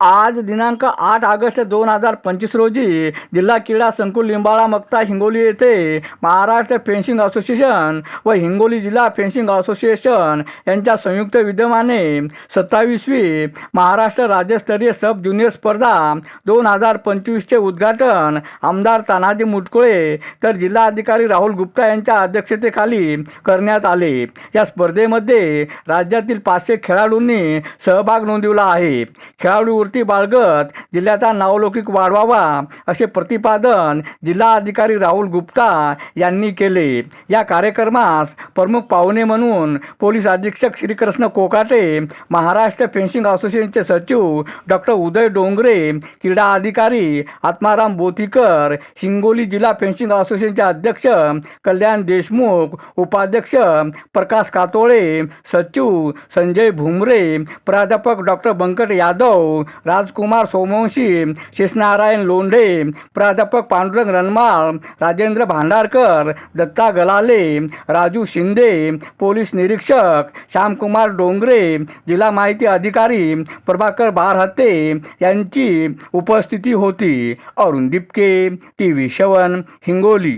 आज दिनांक आठ ऑगस्ट दोन हजार पंचवीस रोजी जिल्हा क्रीडा संकुल लिंबाळा मक्ता हिंगोली येथे महाराष्ट्र फेन्सिंग असोसिएशन व हिंगोली जिल्हा फेन्सिंग असोसिएशन यांच्या संयुक्त विद्यमाने सत्तावीसवी महाराष्ट्र राज्यस्तरीय सब ज्युनियर स्पर्धा दोन हजार पंचवीसचे उद्घाटन आमदार तानाजी मुटकुळे तर जिल्हाधिकारी राहुल गुप्ता यांच्या अध्यक्षतेखाली करण्यात आले. या स्पर्धेमध्ये राज्यातील पाचशे खेळाडूंनी सहभाग नोंदवला आहे. खेळाडू खेळाडूवृत्ती बाळगत जिल्ह्याचा नावलौकिक वाढवावा असे प्रतिपादन जिल्हाधिकारी राहुल गुप्ता यांनी केले. या कार्यक्रमास प्रमुख पाहुणे म्हणून पोलीस अधीक्षक श्रीकृष्ण कोकाटे महाराष्ट्र फेन्सिंग असोसिएशनचे सचिव डॉक्टर उदय डोंगरे क्रीडा अधिकारी आत्माराम बोथीकर हिंगोली जिल्हा फेन्सिंग असोसिएशनचे अध्यक्ष कल्याण देशमुख उपाध्यक्ष प्रकाश कातोळे सचिव संजय भुमरे प्राध्यापक डॉक्टर बंकट यादव राजकुमार सोमवंशी शेषनारायण लोंढे प्राध्यापक पांडुरंग रनमाळ राजेंद्र भांडारकर दत्ता गलाले राजू शिंदे पोलीस निरीक्षक श्यामकुमार डोंगरे जिल्हा माहिती अधिकारी प्रभाकर बारहत्ते यांची उपस्थिती होती. अरुण दिपके टी व्ही शवन हिंगोली.